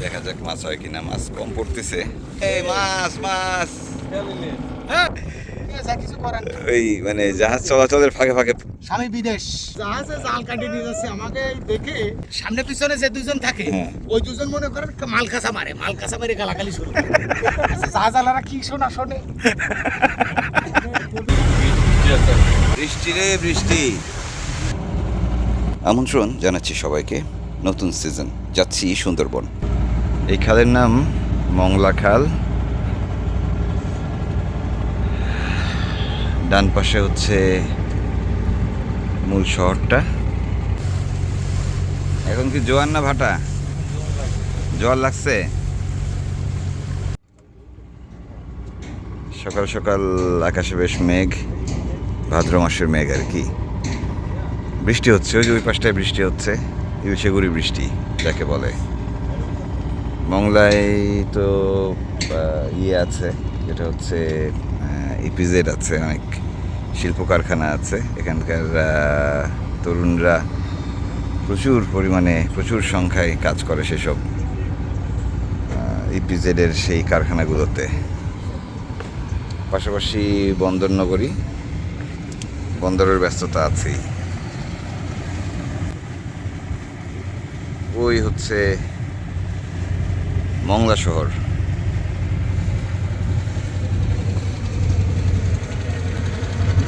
দেখা যাক মাছ হয় কিনা মাছ কম পড়তেছে। এই মাছ মাছ। হ্যাঁ। ওই মানে জাহাজ চলাচলের ফাঁকে ফাঁকে স্বামী বিদেশ। জাহাজে জাল কাটিয়ে নিয়ে যাচ্ছে আমাকে দেখে সামনে পিছনে যে দুজন থাকে হ্যাঁ। ওই দুজন মনে করেন মাল কাঁচা মারে মাল কাঁচা মারে গালাগালি শুরু আচ্ছা, জাহাজ আলারা কি শোনা শোনে। বৃষ্টি রে বৃষ্টি। আমন্ত্রণ জানাচ্ছি সবাইকে। নতুন সিজন যাচ্ছি সুন্দরবন। এই খালের নাম মংলা খাল। ডান পাশে হচ্ছে মূল শহরটা। এখন কি জোয়ার না ভাটা? জোয়ার লাগছে? সকাল সকাল আকাশে বেশ মেঘ, ভাদ্র মাসের মেঘ আর কি। বৃষ্টি হচ্ছে, ওই যে ওই পাশটায় বৃষ্টি হচ্ছে ইলশেগুড়ি বৃষ্টি, যাকে বলে। মংলায় তো ইয়ে আছে, যেটা হচ্ছে ইপিজেড আছে, অনেক শিল্প কারখানা আছে। এখানকার তরুণরা প্রচুর পরিমাণে, প্রচুর সংখ্যায় কাজ করে সেসব ইপিজেডের সেই কারখানাগুলোতে। পাশাপাশি বন্দর নগরী বন্দরের ব্যস্ততা আছেই। ওই হচ্ছে মংলা শহর।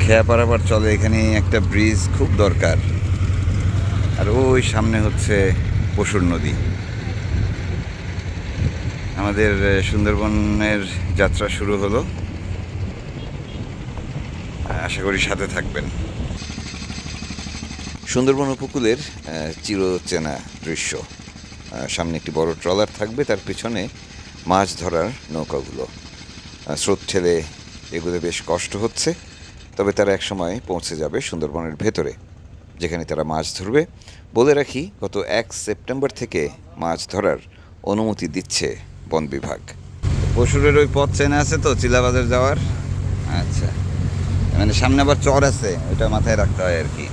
খেয়া পারাবার চলে, এখানে একটা ব্রিজ খুব দরকার। আর ওই সামনে হচ্ছে পশুর নদী। আমাদের সুন্দরবনের যাত্রা শুরু হলো। আশা করি সাথে থাকবেন। সুন্দরবন উপকূলের চিরচেনা দৃশ্য। সামনে একটি বড় ট্রলার থাকবে, তার পিছনে মাছ ধরার নৌকাগুলো। স্রোত ঠেলে এগুলো বেশ কষ্ট হচ্ছে, তবে তারা একসময় পৌঁছে যাবে সুন্দরবনের ভেতরে, যেখানে তারা মাছ ধরবে। বলে রাখি, গত এক সেপ্টেম্বর থেকে মাছ ধরার অনুমতি দিচ্ছে বন বিভাগ। পশুরের ওই পথ চেনা আছে তো, চিলাবাজার যাওয়ার? আচ্ছা। মানে সামনে আবার চর আছে ওইটা মাথায় রাখতে হয় আর কি।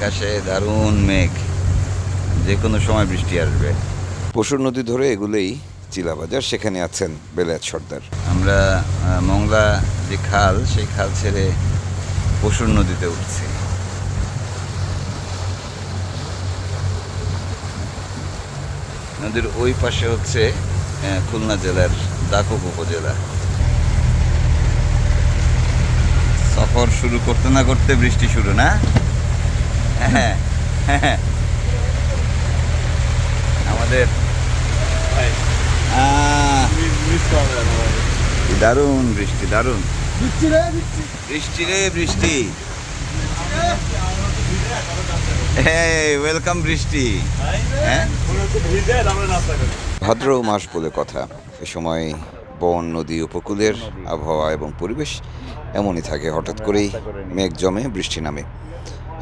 আকাশে দারুণ মেঘ। যে কোনো সময় বৃষ্টি আসবে। পশুর নদী ধরে এগুলোই চিলাবাজার সেখানে আছেন বেলায়েত সর্দার। আমরা মংলা যে খাল সেই খাল ছেড়ে পশুর নদীতে উঠছি। নদীর ওই পাশে হচ্ছে খুলনা জেলার দাকক উপজেলা। সফর শুরু করতে না করতে বৃষ্টি শুরু না? হ্যাঁ হ্যাঁ। আমাদের দারুণ বৃষ্টি দারুণ। বৃষ্টি রে বৃষ্টি। ওয়েলকাম বৃষ্টি। হ্যাঁ? ভাদ্র মাস বলে কথা। এ সময় বন নদী উপকূলের আবহাওয়া এবং পরিবেশ এমনই থাকে। হঠাৎ করেই মেঘ জমে বৃষ্টি নামে।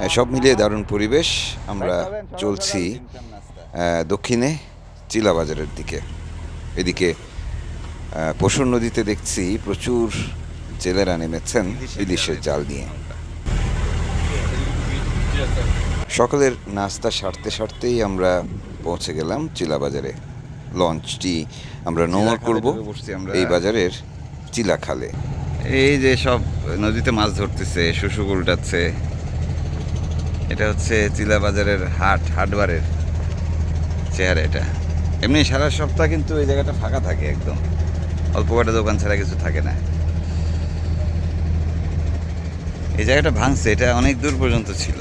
সব মিলিয়ে দারুণ পরিবেশ আমরা চলছি দক্ষিণে চিলাবাজারের দিকে। এদিকে পশুর নদীতে দেখছি প্রচুর জেলেরা নেমেছেন ইলিশের জাল নিয়ে। সকালের নাস্তা সারতে সারতেই আমরা পৌঁছে গেলাম চিলাবাজারে। লঞ্চটি আমরা নোংর করব এই বাজারের চিলা খালে এই যে সব নদীতে মাছ ধরতেছে শুশু উল্টাচ্ছে এটা হচ্ছে চিলা বাজারের হাট হাটবারের চেহারা এটা। এমনি সারা সপ্তাহ কিন্তু এই জায়গাটা ফাঁকা থাকে একদম। অল্প কটা দোকান ছাড়া কিছু থাকে না। এই জায়গাটা ভাঙছে এটা অনেক দূর পর্যন্ত ছিল।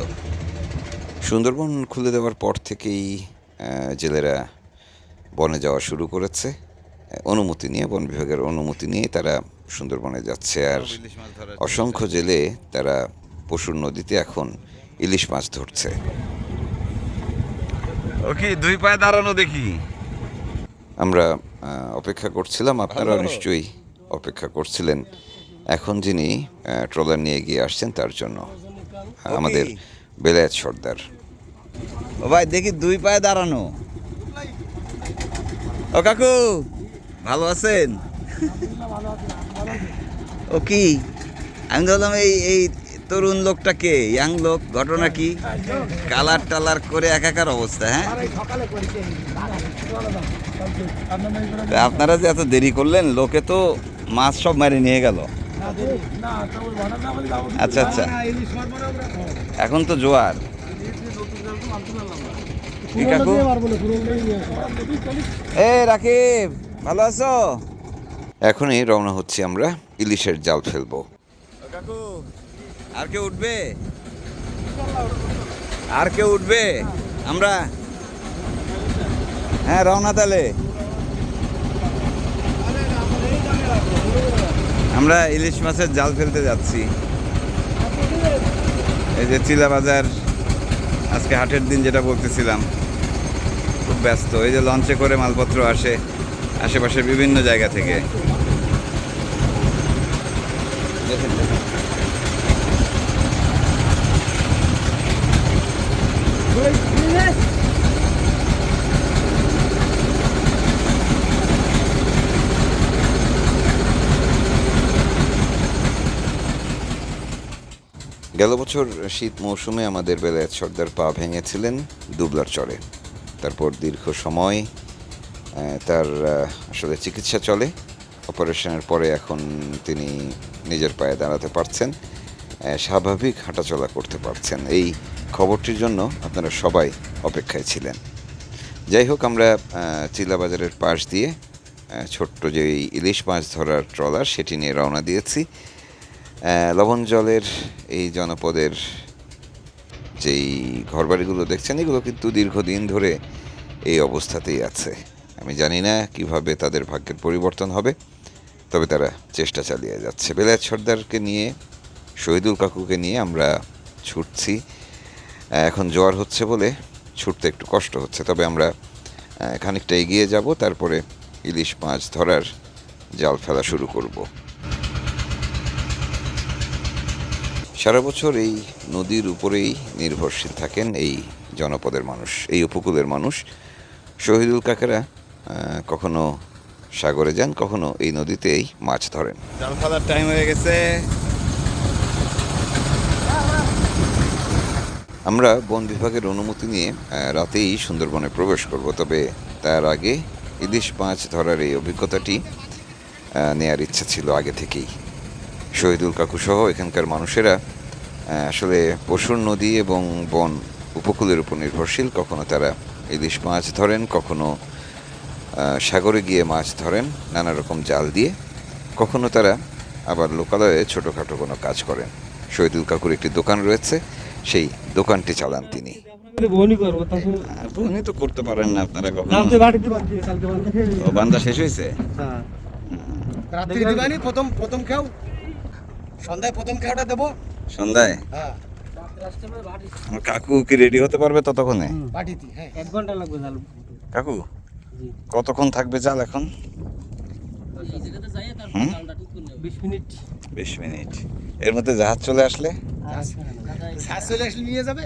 সুন্দরবন খুলে দেওয়ার পর থেকেই জেলেরা বনে যাওয়া শুরু করেছে। অনুমতি নিয়ে বন বিভাগের অনুমতি নিয়ে তারা সুন্দরবনে যাচ্ছে। আর অসংখ্য জেলে তারা পশুর নদীতে এখন ইলিশ মাছ ধরছে। ওকে দুই পায়ে দাঁড়ানো দেখি। আমরা অপেক্ষা করছিলাম আপনারা নিশ্চয়ই অপেক্ষা করছিলেন। এখন যিনি ট্রলার নিয়ে গিয়ে আসছেন তার জন্য আমাদের বেলায়েত সর্দার। ও ভাই দেখি দুই পায়ে দাঁড়ানো। ও কাকু ভালো আছেন? ও কি আমি ভাবলাম এই এই তরুণ লোকটা কে? ইয়াং লোক ঘটনা কি? কালার টালার করে একাকার অবস্থা হ্যাঁ? আপনারা যে এত দেরি করলেন লোকে তো মাছ সব মারি নিয়ে গেল। আচ্ছা আচ্ছা। এখন তো জোয়ার। এ রাকিব ভালো আছো? এখনই রওনা হচ্ছি আমরা ইলিশের জাল ফেলব। কাকু আর কেউ উঠবে? আর কেউ উঠবে? আমরা? হ্যাঁ রওনা তালে আমরা ইলিশ মাছের জাল ফেলতে যাচ্ছি। এই যে চিলা বাজার আজকে হাটের দিন যেটা বলতেছিলাম। খুব ব্যস্ত। এই যে লঞ্চে করে মালপত্র আসে আশেপাশের বিভিন্ন জায়গা থেকে। দেখেন, দেখেন। গেল বছর শীত মৌসুমে আমাদের বেলায় সর্দার পা ভেঙেছিলেন দুবলার চরে। তারপর দীর্ঘ সময় তার আসলে চিকিৎসা চলে। অপারেশনের পরে এখন তিনি নিজের পায়ে দাঁড়াতে পারছেন। স্বাভাবিক হাঁটাচলা করতে পারছেন। এই খবরটির জন্য আপনারা সবাই অপেক্ষায় ছিলেন। যাই হোক, আমরা চিলাবাজারের পাশ দিয়ে ছোট্ট যে ইলিশ মাছ ধরার ট্রলার, সেটি নিয়ে রওনা দিয়েছি। লবণ জলের এই জনপদের যেই ঘরবাড়িগুলো দেখছেন, এগুলো কিন্তু দীর্ঘদিন ধরে এই অবস্থাতেই আছে। আমি জানি না কীভাবে তাদের ভাগ্যের পরিবর্তন হবে, তবে তারা চেষ্টা চালিয়ে যাচ্ছে। বেলায়েত সর্দারকে নিয়ে শহীদুল কাকুকে নিয়ে আমরা ছুটছি। এখন জোয়ার হচ্ছে বলে ছুটতে একটু কষ্ট হচ্ছে, তবে আমরা খানিকটা এগিয়ে যাব, তারপরে ইলিশ মাছ ধরার জাল ফেলা শুরু করব। সারা বছর এই নদীর উপরেই নির্ভরশীল থাকেন এই জনপদের মানুষ, এই উপকূলের মানুষ। শহীদুল কাকেরা কখনো সাগরে যান, কখনো এই নদীতেই মাছ ধরেন। জাল ফেলার টাইম হয়ে গেছে। আমরা বন বিভাগের অনুমতি নিয়ে রাতেই সুন্দরবনে প্রবেশ করব। তবে তার আগে ইলিশ মাছ ধরার এই অভিজ্ঞতাটি নেয়ার ইচ্ছা ছিল আগে থেকেই। শহীদুল কাকু সহ এখানকার মানুষেরা আসলে পশুর নদী এবং বন উপকূলের উপর নির্ভরশীল। কখনো তারা ইলিশ মাছ ধরেন, কখনো সাগরে গিয়ে মাছ ধরেন, নানা রকম জাল দিয়ে। কখনো তারা আবার লোকালয়ে ছোটোখাটো কোনো কাজ করেন। শহীদুল কাকুর একটি দোকান রয়েছে সেই দোকানটি চালান তিনি। বনি তো করতে পারেন না আপনারা কখনো। বান্দা শেষ হয়েছে হ্যাঁ। রাত্রি দিবানি প্রথম প্রথম খেও সন্ধ্যায় প্রথম খেয়াটা দেবো। সন্ধ্যায়? হ্যাঁ। আমার কাকু কি রেডি হতে পারবে ততক্ষণে? হ্যাঁ। এক ঘণ্টা লাগবে কাকু? কতক্ষণ থাকবে চাল এখন? বিশ মিনিট। এর মধ্যে জাহাজ চলে আসলে? চলে আসলে নিয়ে যাবে?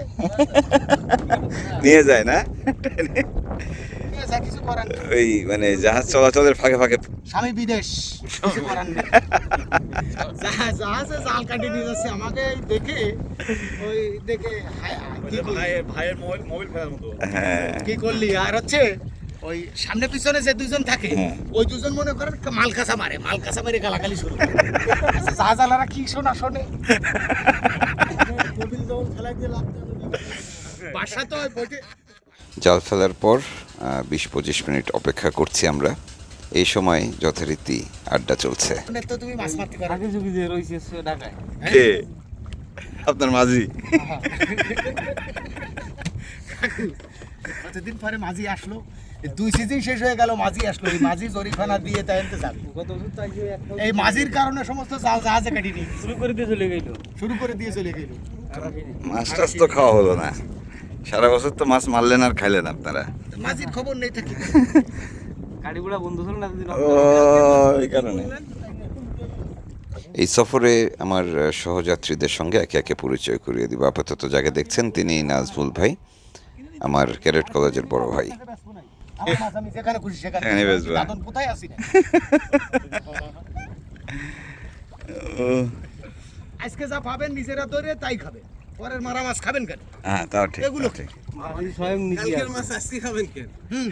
নিয়ে যায় না? ওই মানে জাহাজ চলাচলের ফাঁকে ফাঁকে স্বামী বিদেশ জাহাজ- জাল কাটি নিয়ে যাচ্ছে আমাকে দেখে ওই দেখে হায়, কি করলি? হ্যাঁ। কি করলি? আর হচ্ছে ওই সামনে পিছনে যে দুজন থাকে হ্যাঁ। ওই দুজন মনে করেন মাল কাঁচা মারে মাল কাঁচা মারে গালাগালি শুরু করে। আচ্ছা, কি শোনা শোনে? বাসা তো জাল ফেলার পর বিশ পঁচিশ মিনিট অপেক্ষা করছি আমরা। এই সময় যথারীতি আড্ডা চলছে। তুমি মাছ মারতে পারো। আগে যুগে যে রয়েছে সে ঢাকায়। কে? আপনার মাঝি। কতদিন পরে মাঝি আসলো? দুই সিজন শেষ হয়ে গেল মাঝি আসলো। এই মাঝি জরিফানা দিয়ে তাই আনতে যাবে। এই মাঝির কারণে সমস্ত জাল জাহাজে কাটি নিয়ে শুরু করে দিয়ে চলে গেল। শুরু করে দিয়ে চলে গেল। মাছ টাছ তো খাওয়া হলো না। সারা বছর তো মাছ মারলেন আর খাইলেন আপনারা। মাঝির খবর নেই থাকি গাড়ি ঘোড়া বন্ধ ছিল না এই কারণে। এই সফরে আমার সহযাত্রীদের সঙ্গে একে একে পরিচয় করিয়ে দিব। আপাতত যাকে দেখছেন তিনি নাজমুল ভাই আমার ক্যাডেট কলেজের বড় ভাই। আমার মাছ আমি যেখানে খুশি সেখানে সেখানে বেচবা। দাদন কোথায় আসি না আজকে যা পাবেন নিজেরা ধরে তাই খাবেন। পরের মারা মাছ খাবেন কেন? হ্যাঁ তাও ঠিক এগুলো ঠিক।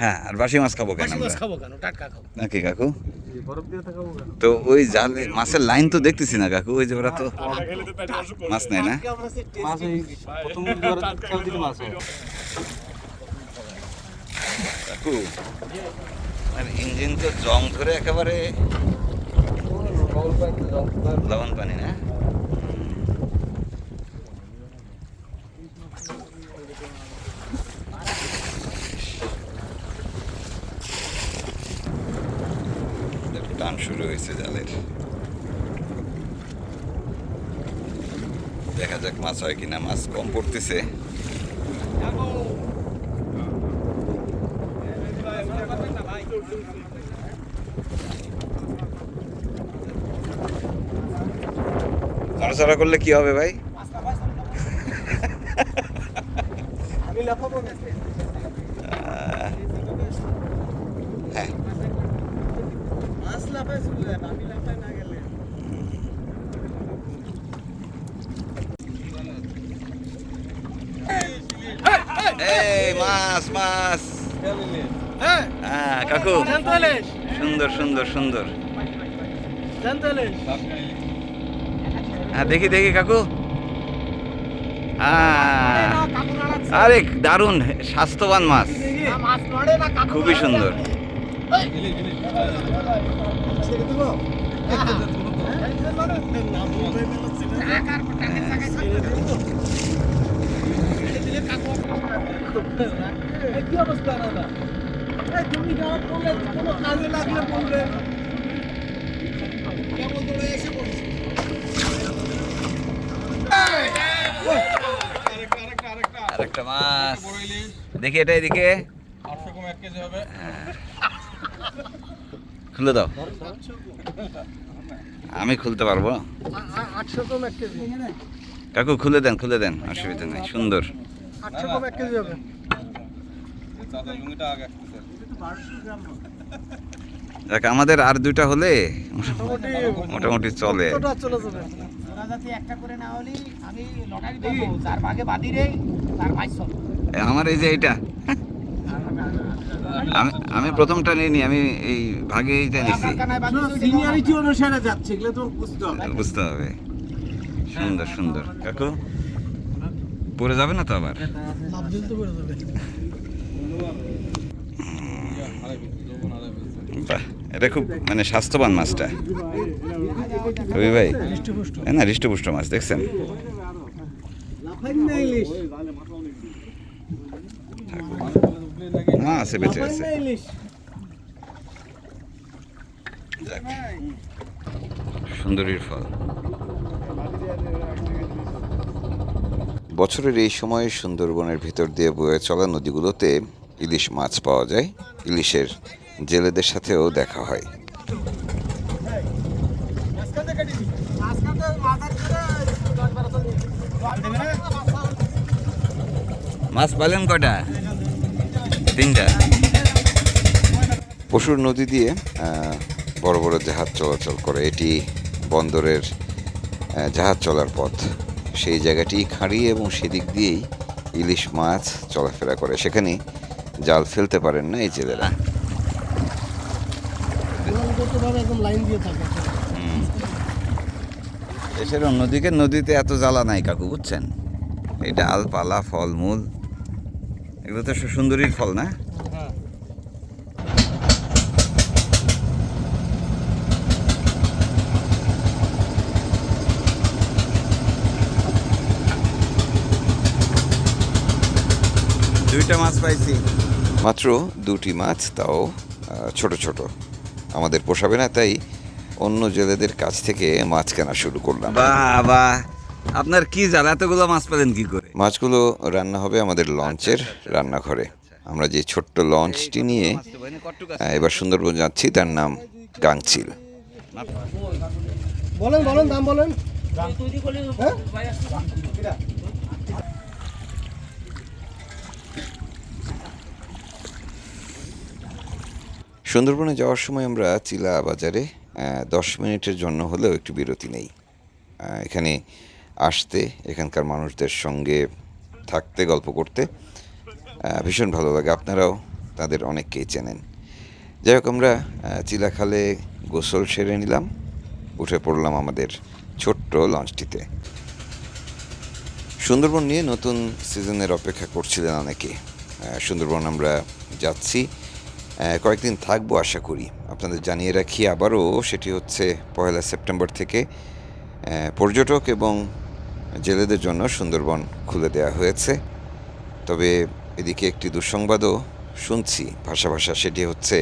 হ্যাঁ আর বাসি মাছ খাব কেন বাসি মাছ আমরা খাব কেন? টাটকা খাব। নাকি কাকু? তো ওই জালে মাছের লাইন তো দেখতেছি না কাকু ওই যে ওরা তো মাছ নেয় না? মাছ কাকু আর ইঞ্জিন তো জং ধরে একেবারে লবণ পানি, না? টান শুরু হয়েছে জালের। দেখা যাক মাছ হয় কিনা, মাছ কম পড়তেছে। নড়াচড়া করলে কি হবে ভাই হ্যাঁ মাছ মাছ হ্যাঁ কাকু। সুন্দর সুন্দর সুন্দর। হ্যাঁ দেখি দেখি, কাকু। হ্যাঁ। আরে, দারুণ, স্বাস্থ্যবান মাছ। খুবই সুন্দর। কি অবস্থা দাদা এই তুমি যাওয়া বললে কোনো কাজে লাগলে বলবে। কেমন দৌড়ে এসে পড়ছে আরেকটা মাছ। দেখি এটা এদিকে। হ্যাঁ। খুলে দাও। আমি খুলতে পারব? কাকু খুলে দেন খুলে দেন। অসুবিধা নেই। সুন্দর। আটশো কম এক কেজি হবে। দেখ আমাদের আর দুইটা হলে মোটামুটি চলে। চলে যাবে। ওরা যাতে একটা করে না হলে আমি লটারি দেবো যার ভাগে বাদি রে তার ভাই সব এ, আমার এই যে এইটা আমি আমি প্রথমটা নিইনি আমি এই ভাগে এইটা নিছি। সিনিয়রিটি অনুসারে যাচ্ছে এগুলো তো বুঝতে হবে। বুঝতে হবে। সুন্দর সুন্দর। কাকু? পড়ে যাবে না তো আবার লাভ দিল তো করে যাবে বাহ, এটা খুব মানে স্বাস্থ্যবান মাছটা। রবি ভাই না, হৃষ্টপুষ্ট মাছ, দেখছেন? না আছে বেঁচে আছে সুন্দরীর ফল। বছরের এই সময়ে সুন্দরবনের ভিতর দিয়ে বয়ে চলা নদীগুলোতে ইলিশ মাছ পাওয়া যায়। ইলিশের জেলেদের সাথেও দেখা হয়। কেটে মাছ পালেন কয়টা তিনটা। পশুর নদী দিয়ে বড় বড় জাহাজ চলাচল করে। এটি বন্দরের জাহাজ চলার পথ। সেই জায়গাটি খাঁড়ি এবং সেদিক দিয়েই ইলিশ মাছ চলাফেরা করে। সেখানে জাল ফেলতে পারেন না এই জেলেরা। দেশের অন্যদিকে নদীতে এত জ্বালা নাই কাকু বুঝছেন? এই ডাল পালা ফল মূল এগুলো তো সুন্দরীর ফল না? দুইটা মাছ পাইছি। মাত্র দুটি মাছ তাও ছোট ছোট। আমাদের পোষাবে না তাই অন্য জেলেদের কাছ থেকে মাছ কেনা শুরু করলাম। বাহ বাহ আপনার কি জাল? এতগুলো মাছ পেলেন কি করে? মাছগুলো রান্না হবে আমাদের লঞ্চের রান্নাঘরে। আমরা যে ছোট্ট লঞ্চটি নিয়ে এবার সুন্দরবন যাচ্ছি তার নাম গাংচিল। বলেন বলেন দাম বলেন। সুন্দরবনে যাওয়ার সময় আমরা চিলা বাজারে দশ মিনিটের জন্য হলেও একটু বিরতি নেই। এখানে আসতে, এখানকার মানুষদের সঙ্গে থাকতে, গল্প করতে ভীষণ ভালো লাগে। আপনারাও তাদের অনেককেই চেনেন। যাই হোক, আমরা চিলাখালে গোসল সেরে নিলাম। উঠে পড়লাম আমাদের ছোট্ট লঞ্চটিতে। সুন্দরবন নিয়ে নতুন সিজনের অপেক্ষা করছিলেন অনেকে। সুন্দরবন আমরা যাচ্ছি। কয়েকদিন থাকব, আশা করি। আপনাদের জানিয়ে রাখি আবারও, সেটি হচ্ছে পয়লা সেপ্টেম্বর থেকে পর্যটক এবং জেলেদের জন্য সুন্দরবন খুলে দেওয়া হয়েছে। তবে এদিকে একটি দুঃসংবাদও শুনছি, ভাষা ভাষা, সেটি হচ্ছে,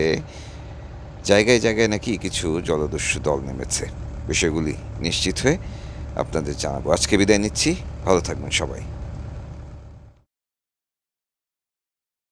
জায়গায় জায়গায় নাকি কিছু জলদস্যু দল নেমেছে। বিষয়গুলি নিশ্চিত হয়ে আপনাদের জানাব। আজকে বিদায় নিচ্ছি, ভালো থাকবেন সবাই।